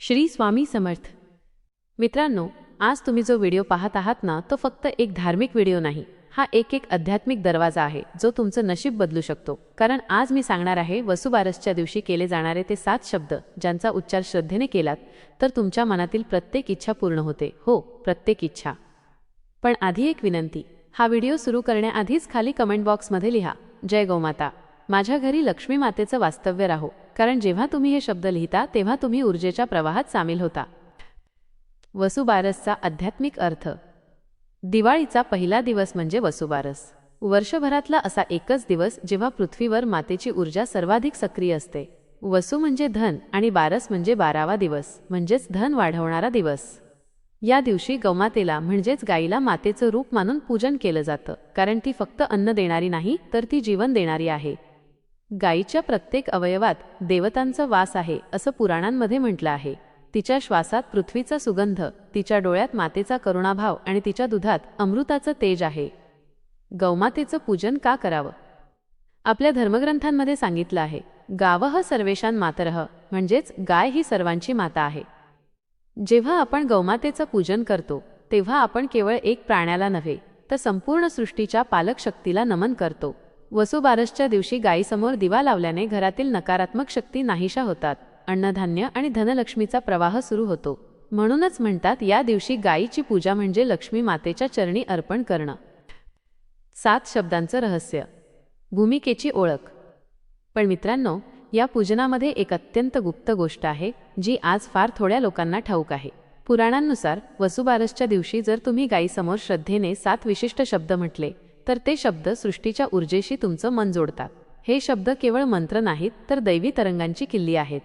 श्री स्वामी समर्थ. मित्रांनो आज तुम्ही जो व्हिडिओ पाहत आहात ना तो फक्त एक धार्मिक व्हिडिओ नाही. हा एक एक आध्यात्मिक दरवाजा आहे जो तुमचं नशीब बदलू शकतो. कारण आज मी सांगणार आहे वसुबारसच्या दिवशी केले जाणारे ते सात शब्द ज्यांचा उच्चार श्रद्धेने केलात तर तुमच्या मनातील प्रत्येक इच्छा पूर्ण होते. हो प्रत्येक इच्छा. पण आधी एक विनंती. हा व्हिडिओ सुरू करण्याआधीच खाली कमेंट बॉक्समध्ये लिहा. जय गौमाता. माझ्या घरी लक्ष्मी मातेचं वास्तव्य राहो कारण जेव्हा तुम्ही हे शब्द लिहिता तेव्हा तुम्ही ऊर्जेच्या प्रवाहात सामील होता. वसुबारसचा आध्यात्मिक अर्थ. दिवाळीचा पहिला दिवस म्हणजे वसुबारस. वर्षभरातला असा एकच दिवस जेव्हा पृथ्वीवर मातेची ऊर्जा सर्वाधिक सक्रिय असते. वसू म्हणजे धन आणि बारस म्हणजे बारावा दिवस म्हणजेच धन वाढवणारा दिवस. या दिवशी गौमातेला म्हणजेच गाईला मातेचं रूप मानून पूजन केलं जातं कारण ती फक्त अन्न देणारी नाही तर ती जीवन देणारी आहे. गायीच्या प्रत्येक अवयवात देवतांचा वास आहे असं पुराणांमध्ये म्हटलं आहे. तिच्या श्वासात पृथ्वीचा सुगंध तिच्या डोळ्यात मातेचा करुणाभाव आणि तिच्या दुधात अमृताचं तेज आहे. गौमातेचं पूजन का करावं? आपल्या धर्मग्रंथांमध्ये सांगितलं आहे गावह सर्वेशान मातरह म्हणजेच गाय ही सर्वांची माता आहे. जेव्हा आपण गौमातेचं पूजन करतो तेव्हा आपण केवळ एक प्राण्याला नव्हे तर संपूर्ण सृष्टीच्या पालक शक्तीला नमन करतो. वसुबारसच्या दिवशी गायीसमोर दिवा लावल्याने घरातील नकारात्मक शक्ती नाहीशा होतात. अन्नधान्य आणि धनलक्ष्मीचा प्रवाह सुरू होतो. म्हणूनच म्हणतात या दिवशी गायीची पूजा म्हणजे लक्ष्मी मातेच्या चरणी अर्पण करणं. सात शब्दांचं रहस्य. भूमिकेची ओळख. पण मित्रांनो या पूजनामध्ये एक अत्यंत गुप्त गोष्ट आहे जी आज फार थोड्या लोकांना ठाऊक आहे. पुराणांनुसार वसुबारसच्या दिवशी जर तुम्ही गायीसमोर श्रद्धेने सात विशिष्ट शब्द म्हटले तर ते शब्द सृष्टीच्या ऊर्जेशी तुमचं मन जोडतात. हे शब्द केवळ मंत्र नाहीत तर दैवी तरंगांची किल्ली आहेत.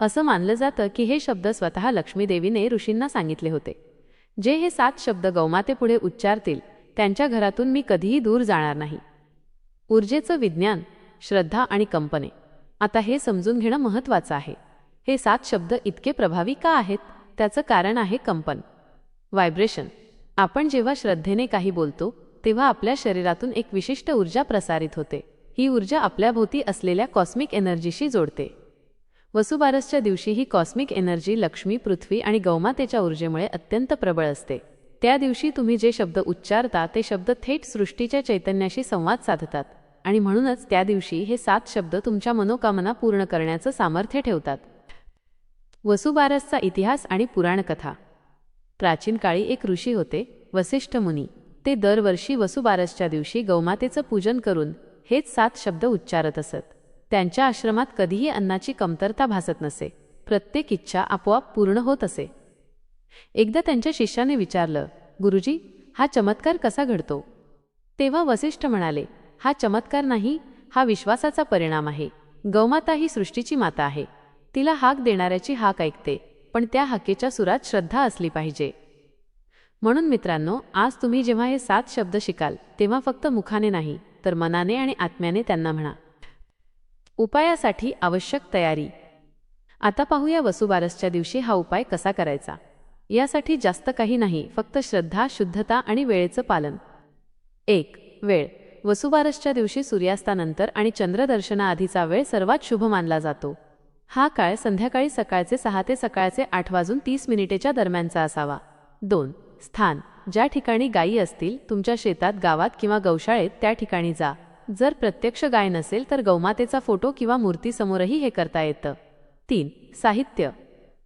असं मानलं जातं की हे शब्द स्वतः लक्ष्मीदेवीने ऋषींना सांगितले होते. जे हे सात शब्द गौमातेपुढे उच्चारतील त्यांच्या घरातून मी कधीही दूर जाणार नाही. ऊर्जेचं विज्ञान श्रद्धा आणि कंपने. आता हे समजून घेणं महत्त्वाचं आहे. हे सात शब्द इतके प्रभावी का आहेत? त्याचं कारण आहे कंपन. व्हायब्रेशन. आपण जेव्हा श्रद्धेने काही बोलतो तेव्हा आपल्या शरीरातून एक विशिष्ट ऊर्जा प्रसारित होते. ही ऊर्जा आपल्याभोवती असलेल्या कॉस्मिक एनर्जीशी जोडते. वसुबारसच्या दिवशी ही कॉस्मिक एनर्जी लक्ष्मी पृथ्वी आणि गौमातेच्या ऊर्जेमुळे अत्यंत प्रबळ असते. त्या दिवशी तुम्ही जे शब्द उच्चारता ते शब्द थेट सृष्टीच्या चैतन्याशी संवाद साधतात आणि म्हणूनच त्या दिवशी हे सात शब्द तुमच्या मनोकामना पूर्ण करण्याचं सामर्थ्य ठेवतात. वसुबारसचा इतिहास आणि पुराणकथा. प्राचीन काळी एक ऋषी होते वसिष्ठ मुनी. ते दरवर्षी वसुबारसच्या दिवशी गौमातेचं पूजन करून हेच सात शब्द उच्चारत असत. त्यांच्या आश्रमात कधीही अन्नाची कमतरता भासत नसे. प्रत्येक इच्छा आपोआप पूर्ण होत असे. एकदा त्यांच्या शिष्याने विचारलं गुरुजी हा चमत्कार कसा घडतो? तेव्हा वसिष्ठ म्हणाले हा चमत्कार नाही हा विश्वासाचा परिणाम आहे. गौमाता ही सृष्टीची माता आहे. तिला हाक देणाऱ्याची हाक ऐकते पण त्या हाकेच्या सुरात श्रद्धा असली पाहिजे. म्हणून मित्रांनो आज तुम्ही जेव्हा हे सात शब्द शिकाल तेव्हा फक्त मुखाने नाही तर मनाने आणि आत्म्याने त्यांना म्हणा. उपायासाठी आवश्यक तयारी. आता पाहूया वसुबारसच्या दिवशी हा उपाय कसा करायचा. यासाठी जास्त काही नाही फक्त श्रद्धा शुद्धता आणि वेळेचं पालन. एक वेळ. वसुबारसच्या दिवशी सूर्यास्तानंतर आणि चंद्रदर्शनाआधीचा वेळ सर्वात शुभ मानला जातो. हा काळ संध्याकाळी सकाळचे सहा ते सकाळचे आठ वाजून तीस मिनिटेच्या दरम्यानचा असावा. दोन स्थान. ज्या ठिकाणी गायी असतील तुमच्या शेतात गावात किंवा गौशाळेत त्या ठिकाणी जा. जर प्रत्यक्ष गाय नसेल तर गौमातेचा फोटो किंवा मूर्तीसमोरही हे करता येतं. तीन. साहित्य.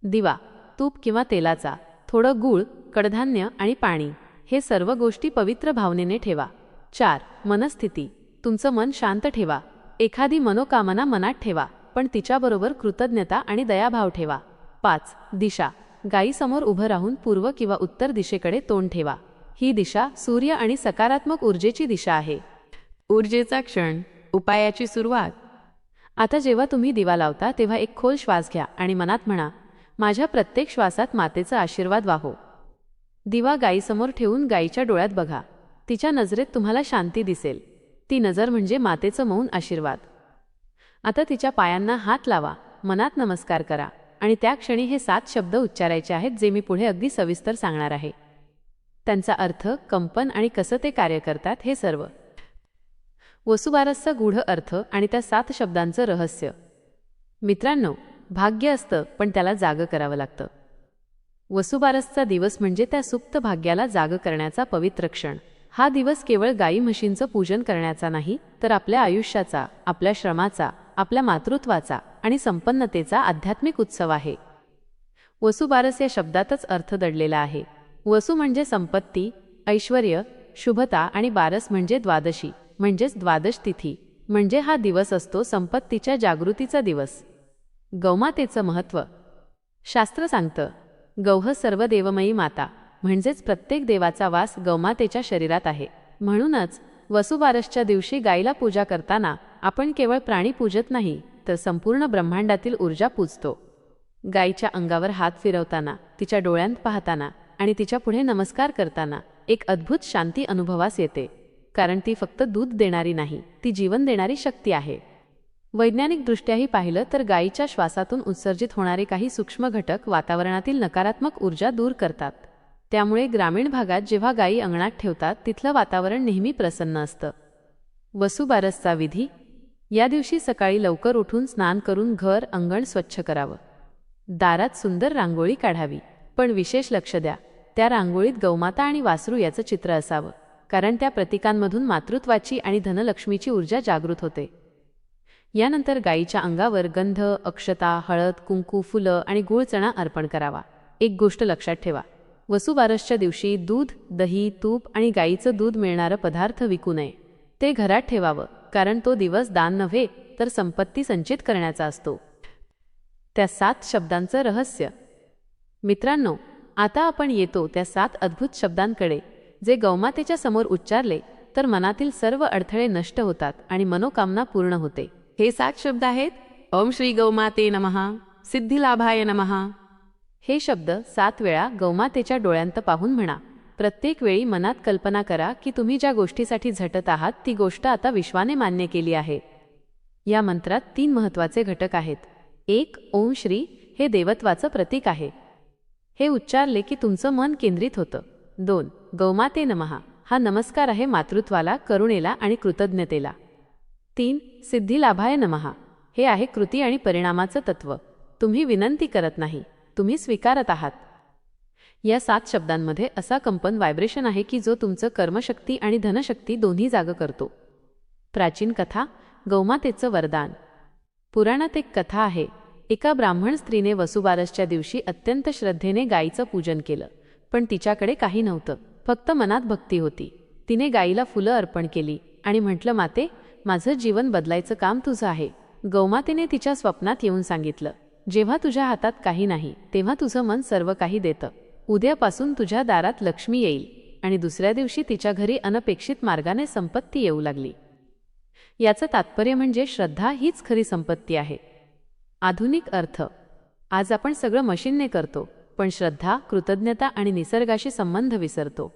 दिवा. तूप किंवा तेलाचा. थोडं गूळ कडधान्य आणि पाणी. हे सर्व गोष्टी पवित्र भावनेने ठेवा. चार. मनस्थिती. तुमचं मन शांत ठेवा. एखादी मनोकामना मनात ठेवा पण तिच्याबरोबर कृतज्ञता आणि दयाभाव ठेवा. पाच. दिशा. गायीसमोर उभं राहून पूर्व किंवा उत्तर दिशेकडे तोंड ठेवा. ही दिशा सूर्य आणि सकारात्मक ऊर्जेची दिशा आहे. ऊर्जेचा क्षण उपायाची सुरुवात. आता जेव्हा तुम्ही दिवा लावता तेव्हा एक खोल श्वास घ्या आणि मनात म्हणा माझ्या प्रत्येक श्वासात मातेचा आशीर्वाद वाहो. दिवा गायीसमोर ठेवून गायीच्या डोळ्यात बघा. तिच्या नजरेत तुम्हाला शांती दिसेल. ती नजर म्हणजे मातेचं मौन आशीर्वाद. आता तिच्या पायांना हात लावा. मनात नमस्कार करा. आणि त्या क्षणी हे सात शब्द उच्चारायचे आहेत जे मी पुढे अगदी सविस्तर सांगणार आहे. त्यांचा अर्थ कंपन आणि कसं ते कार्य करतात हे सर्व. वसुबारसचा गूढ अर्थ आणि त्या सात शब्दांचं रहस्य. मित्रांनो भाग्य असतं पण त्याला जागं करावं लागतं. वसुबारसचा दिवस म्हणजे त्या सुप्त भाग्याला जाग करण्याचा पवित्र क्षण. हा दिवस केवळ गाई म्हशींचं पूजन करण्याचा नाही तर आपल्या आयुष्याचा आपल्या श्रमाचा आपल्या मातृत्वाचा आणि संपन्नतेचा आध्यात्मिक उत्सव आहे. वसुबारस या शब्दातच अर्थ दडलेला आहे. वसु म्हणजे संपत्ती ऐश्वर शुभता आणि बारस म्हणजे द्वादशी म्हणजेच द्वादश तिथी म्हणजे हा दिवस असतो संपत्तीच्या जागृतीचा दिवस. गौमातेचं महत्त्व. शास्त्र सांगतं गौह सर्व देवमयी माता म्हणजेच प्रत्येक देवाचा वास गौमातेच्या शरीरात आहे. म्हणूनच वसुबारसच्या दिवशी गायीला पूजा करताना आपण केवळ प्राणी पूजत नाही तर संपूर्ण ब्रह्मांडातील ऊर्जा पूजतो. गायीच्या अंगावर हात फिरवताना तिच्या डोळ्यांत पाहताना आणि तिच्या पुढे नमस्कार करताना एक अद्भुत शांती अनुभवास येते कारण ती फक्त दूध देणारी नाही ती जीवन देणारी शक्ती आहे. वैज्ञानिकदृष्ट्याही पाहिलं तर गायीच्या श्वासातून उत्सर्जित होणारे काही सूक्ष्म घटक वातावरणातील नकारात्मक ऊर्जा दूर करतात. त्यामुळे ग्रामीण भागात जेव्हा गायी अंगणात ठेवतात तिथलं वातावरण नेहमी प्रसन्न असतं. वसुबारसचा विधी या दिवशी सकाळी लवकर उठून स्नान करून घर अंगण स्वच्छ करावं. दारात सुंदर रांगोळी काढावी. पण विशेष लक्ष द्या. त्या रांगोळीत गौमाता आणि वासरू याचं चित्र असावं. कारण त्या प्रतिकांमधून मातृत्वाची आणि धनलक्ष्मीची ऊर्जा जागृत होते. यानंतर गायीच्या अंगावर गंध अक्षता हळद कुंकू फुलं आणि गुळ चणा अर्पण करावा. एक गोष्ट लक्षात ठेवा. वसुबारसच्या दिवशी दूध दही तूप आणि गायीचं दूध मिळणारं पदार्थ विकू नये. ते घरात ठेवावं. कारण तो दिवस दान नव्हे तर संपत्ती संचित करण्याचा असतो. त्या सात शब्दांचं रहस्य. मित्रांनो आता आपण येतो त्या सात अद्भुत शब्दांकडे जे गौमातेच्या समोर उच्चारले तर मनातील सर्व अडथळे नष्ट होतात आणि मनोकामना पूर्ण होते. हे सात शब्द आहेत ओम श्री गौमाते नमहा सिद्धिलाभाय नमहा हे शब्द सात वेळा गौमातेच्या डोळ्यांत पाहून म्हणा. प्रत्येक वेळी मनात कल्पना करा की तुम्ही ज्या गोष्टीसाठी झटत आहात ती गोष्ट आता विश्वाने मान्य केली आहे. या मंत्रात तीन महत्त्वाचे घटक आहेत. एक ओम श्री हे देवत्वाचं प्रतीक आहे. हे उच्चारले की तुमचं मन केंद्रित होतं. दोन गौमाते नमहा हा नमस्कार आहे मातृत्वाला करुणेला आणि कृतज्ञतेला. तीन सिद्धिलाभाय नमहा हे आहे कृती आणि परिणामाचं तत्व. तुम्ही विनंती करत नाही. तुम्ही स्वीकारत आहात. या सात शब्दांमध्ये असा कंपन व्हायब्रेशन आहे की जो तुमचं कर्मशक्ती आणि धनशक्ती दोन्ही जाग करतो. प्राचीन कथा गौमातेचं वरदान. पुराणात एक कथा आहे एका ब्राह्मण स्त्रीने वसुबारसच्या दिवशी अत्यंत श्रद्धेने गायीचं पूजन केलं पण तिच्याकडे काही नव्हतं फक्त मनात भक्ती होती. तिने गायीला फुलं अर्पण केली आणि म्हटलं माते माझं जीवन बदलायचं काम तुझं आहे. गौमातेने तिच्या स्वप्नात येऊन सांगितलं जेव्हा तुझ्या हातात काही नाही तेव्हा तुझं मन सर्व काही देतं. उद्यापासून तुझ्या दारात लक्ष्मी येईल आणि दुसऱ्या दिवशी तिच्या घरी अनपेक्षित मार्गाने संपत्ती येऊ लागली. याचं तात्पर्य म्हणजे श्रद्धा हीच खरी संपत्ती आहे. आधुनिक अर्थ. आज आपण सगळं मशीनने करतो पण श्रद्धा कृतज्ञता आणि निसर्गाशी संबंध विसरतो.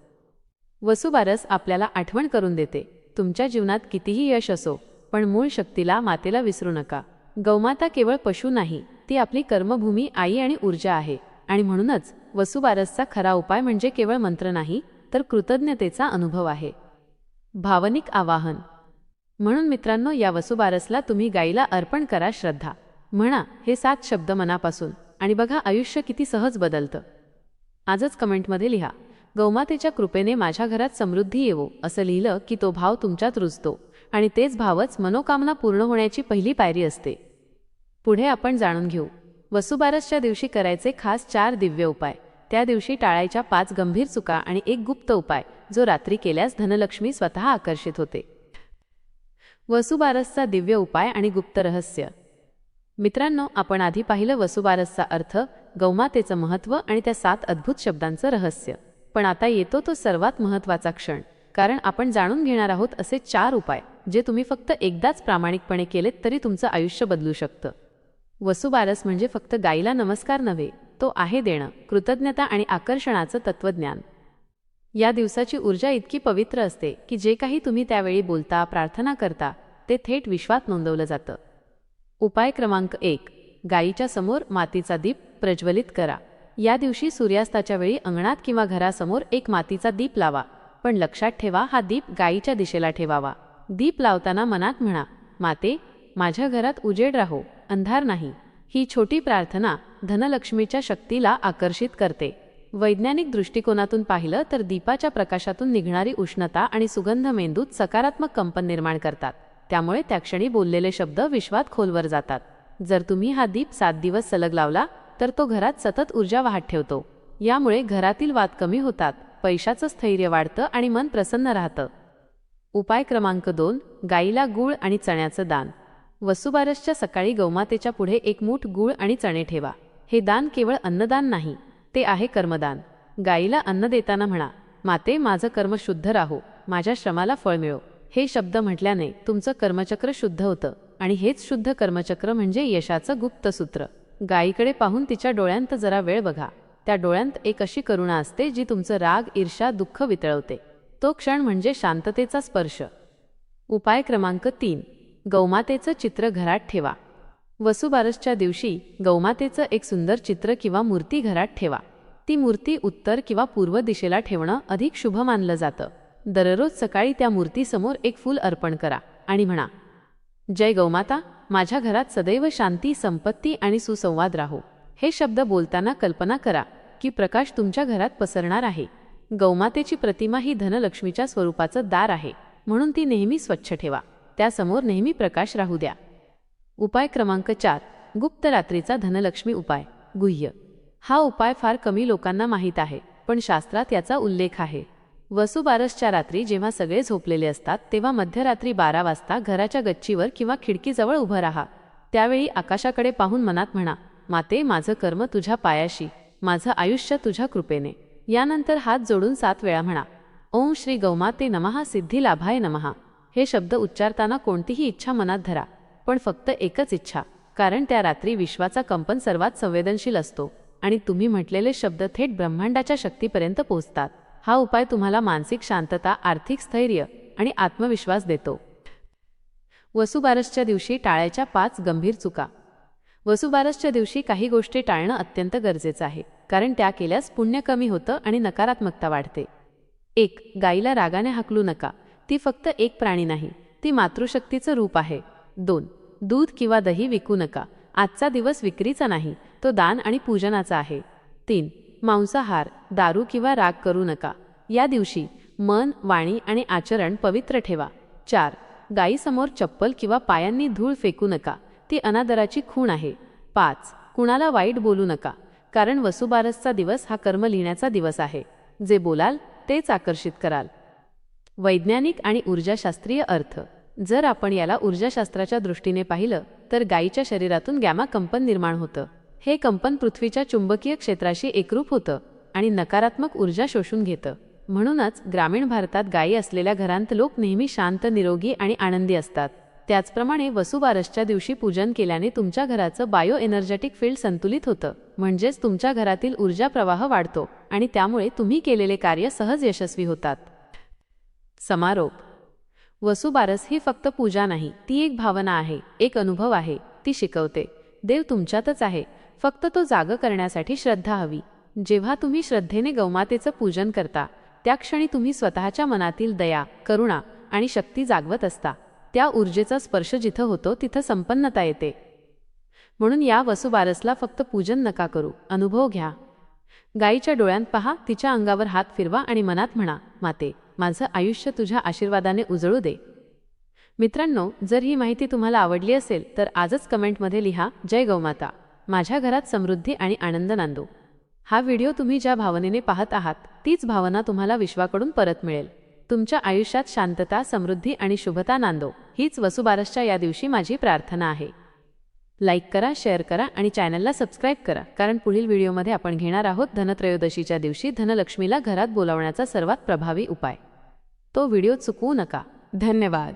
वसुबारस आपल्याला आठवण करून देते तुमच्या जीवनात कितीही यश असो पण मूळ शक्तीला मातेला विसरू नका. गौमाता केवळ पशु नाही ती आपली कर्मभूमी आई आणि ऊर्जा आहे आणि म्हणूनच वसुबारसचा खरा उपाय म्हणजे केवळ मंत्र नाही तर कृतज्ञतेचा अनुभव आहे. भावनिक आवाहन. म्हणून मित्रांनो या वसुबारसला तुम्ही गाईला अर्पण करा श्रद्धा. म्हणा हे सात शब्द मनापासून. आणि बघा आयुष्य किती सहज बदलतं. आजच कमेंटमध्ये लिहा गौमातेच्या कृपेने माझ्या घरात समृद्धी येवो असं लिहिलं की तो भाव तुमच्यात रुजतो. आणि तेच भावच मनोकामना पूर्ण होण्याची पहिली पायरी असते. पुढे आपण जाणून घेऊ. वसुबारसच्या दिवशी करायचे खास चार दिव्य उपाय. त्या दिवशी टाळायच्या पाच गंभीर चुका आणि एक गुप्त उपाय जो रात्री केल्यास धनलक्ष्मी स्वतः आकर्षित होते. वसुबारसचा दिव्य उपाय आणि गुप्त रहस्य. मित्रांनो आपण आधी पाहिलं वसुबारसचा अर्थ गौमातेचं महत्त्व आणि त्या सात अद्भुत शब्दांचं रहस्य. पण आता येतो तो सर्वात महत्त्वाचा क्षण कारण आपण जाणून घेणार आहोत असे चार उपाय जे तुम्ही फक्त एकदाच प्रामाणिकपणे केलेत तरी तुमचं आयुष्य बदलू शकतं. वसुबारस म्हणजे फक्त गाईला नमस्कार नव्हे तो आहे देणं कृतज्ञता आणि आकर्षणाचं तत्वज्ञान या दिवसाची ऊर्जा इतकी पवित्र असते की जे काही तुम्ही त्यावेळी बोलता प्रार्थना करता ते थेट विश्वात नोंदवलं जातं. उपाय क्रमांक एक गायीच्या समोर मातीचा दीप प्रज्वलित करा. या दिवशी सूर्यास्ताच्या वेळी अंगणात किंवा घरासमोर एक मातीचा दीप लावा पण लक्षात ठेवा हा दीप गायीच्या दिशेला ठेवावा. दीप लावताना मनात म्हणा माते माझ्या घरात उजेड राहो. अंधार नाही. ही छोटी प्रार्थना धनलक्ष्मीच्या शक्तीला आकर्षित करते. वैज्ञानिक दृष्टिकोनातून पाहिलं तर दीपाच्या प्रकाशातून निघणारी उष्णता आणि सुगंध मेंदूत सकारात्मक कंपन निर्माण करतात. त्यामुळे त्या क्षणी बोललेले शब्द विश्वात खोलवर जातात. जर तुम्ही हा दीप सात दिवस सलग लावला तर तो घरात सतत ऊर्जा वाहत ठेवतो. यामुळे घरातील वाद कमी होतात पैशाचं स्थैर्य वाढतं आणि मन प्रसन्न राहतं. उपाय क्रमांक दोन गाईला गूळ आणि चण्याचं दान. वसुबारसच्या सकाळी गौमातेच्या पुढे एक मूठ गूळ आणि चणे ठेवा. हे दान केवळ अन्नदान नाही ते आहे कर्मदान. गाईला अन्न देताना म्हणा माते माझं कर्म शुद्ध राहो माझ्या श्रमाला फळ मिळो. हे शब्द म्हटल्याने तुमचं कर्मचक्र शुद्ध होतं आणि हेच शुद्ध कर्मचक्र म्हणजे यशाचं गुप्त सूत्र. गायीकडे पाहून तिच्या डोळ्यांत जरा वेळ बघा. त्या डोळ्यांत एक अशी करुणा असते जी तुमचं राग ईर्षा दुःख वितळवते. तो क्षण म्हणजे शांततेचा स्पर्श. उपाय क्रमांक तीन. गौमातेचं चित्र घरात ठेवा. वसुबारसच्या दिवशी गौमातेचं एक सुंदर चित्र किंवा मूर्ती घरात ठेवा. ती मूर्ती उत्तर किंवा पूर्व दिशेला ठेवणं अधिक शुभ मानलं जातं. दररोज सकाळी त्या मूर्तीसमोर एक फूल अर्पण करा आणि म्हणा जय गौमाता माझ्या घरात सदैव शांती संपत्ती आणि सुसंवाद राहो. हे शब्द बोलताना कल्पना करा की प्रकाश तुमच्या घरात पसरणार आहे. गौमातेची प्रतिमा ही धनलक्ष्मीच्या स्वरूपाचं दार आहे म्हणून ती नेहमी स्वच्छ ठेवा. त्यासमोर नेहमी प्रकाश राहू द्या. उपाय क्रमांक चार गुप्त रात्रीचा धनलक्ष्मी उपाय गुह्य. हा उपाय फार कमी लोकांना माहीत आहे पण शास्त्रात याचा उल्लेख आहे. वसुबारसच्या रात्री जेव्हा सगळे झोपलेले असतात तेव्हा मध्यरात्री बारा वाजता घराच्या गच्चीवर किंवा खिडकीजवळ उभं राहा. त्यावेळी आकाशाकडे पाहून मनात म्हणा माते माझं कर्म तुझ्या पायाशी माझं आयुष्य तुझ्या कृपेने. यानंतर हात जोडून सात वेळा म्हणा ओम श्री गौमाते नमहा सिद्धी लाभाय नमहा हे शब्द उच्चारताना कोणतीही इच्छा मनात धरा पण फक्त एकच इच्छा कारण त्या रात्री विश्वाचा कंपन सर्वात संवेदनशील असतो आणि तुम्ही म्हटलेले शब्द थेट ब्रह्मांडाच्या शक्तीपर्यंत पोहोचतात. हा उपाय तुम्हाला मानसिक शांतता आर्थिक स्थैर्य आणि आत्मविश्वास देतो. वसुबारसच्या दिवशी टाळायच्या पाच गंभीर चुका. वसुबारसच्या दिवशी काही गोष्टी टाळणं अत्यंत गरजेचं आहे कारण त्या केल्यास पुण्य कमी होतं आणि नकारात्मकता वाढते. एक गाईला रागाने हाकलू नका. ती फक्त एक प्राणी नाही ती मातृशक्तीचं रूप आहे. दोन दूध किंवा दही विकू नका. आजचा दिवस विक्रीचा नाही तो दान आणि पूजनाचा आहे. तीन मांसाहार दारू किंवा राग करू नका. या दिवशी मन वाणी आणि आचरण पवित्र ठेवा. चार गायीसमोर चप्पल किंवा पायांनी धूळ फेकू नका. ती अनादराची खूण आहे. पाच कुणाला वाईट बोलू नका कारण वसुबारसचा दिवस हा कर्म लिहिण्याचा दिवस आहे. जे बोलाल तेच आकर्षित कराल. वैज्ञानिक आणि ऊर्जाशास्त्रीय अर्थ. जर आपण याला ऊर्जाशास्त्राच्या दृष्टीने पाहिलं तर गायीच्या शरीरातून गॅमा कंपन निर्माण होतं. हे कंपन पृथ्वीच्या चुंबकीय क्षेत्राशी एकरूप होतं आणि नकारात्मक ऊर्जा शोषून घेतं. म्हणूनच ग्रामीण भारतात गायी असलेल्या घरांत लोक नेहमी शांत निरोगी आणि आनंदी असतात. त्याचप्रमाणे वसुबारसच्या दिवशी पूजन केल्याने तुमच्या घराचं बायो एनर्जेटिक फील्ड संतुलित होतं. म्हणजेच तुमच्या घरातील ऊर्जा प्रवाह वाढतो आणि त्यामुळे तुम्ही केलेले कार्य सहज यशस्वी होतात. समारोप. वसुबारस ही फक्त पूजा नाही ती एक भावना आहे एक अनुभव आहे ती शिकवते. देव तुमच्यातच आहे फक्त तो जाग करण्यासाठी श्रद्धा हवी. जेव्हा तुम्ही श्रद्धेने गौमातेचं पूजन करता त्या क्षणी तुम्ही स्वतःच्या मनातील दया करुणा आणि शक्ती जागवत असता. त्या ऊर्जेचा स्पर्श जिथं होतो तिथं संपन्नता येते. म्हणून या वसुबारसला फक्त पूजन नका करू अनुभव घ्या. गायीच्या डोळ्यांत पहा तिच्या अंगावर हात फिरवा आणि मनात म्हणा माते माझं आयुष्य तुझ्या आशीर्वादाने उजळू दे. मित्रांनो जर ही माहिती तुम्हाला आवडली असेल तर आजच कमेंटमध्ये लिहा जय गौमाता. माझ्या घरात समृद्धी आणि आनंद नांदो. हा व्हिडिओ तुम्ही ज्या भावनेने पाहत आहात तीच भावना तुम्हाला विश्वाकडून परत मिळेल. तुमच्या आयुष्यात शांतता समृद्धी आणि शुभता नांदो. हीच वसुबारसच्या या दिवशी माझी प्रार्थना आहे. लाईक करा शेअर करा आणि चॅनलला सबस्क्राईब करा. कारण पुढील व्हिडिओमध्ये आपण घेणार आहोत धनत्रयोदशीच्या दिवशी धनलक्ष्मीला घरात बोलावण्याचा सर्वात प्रभावी उपाय. तो व्हिडिओ चुकवू नका. धन्यवाद.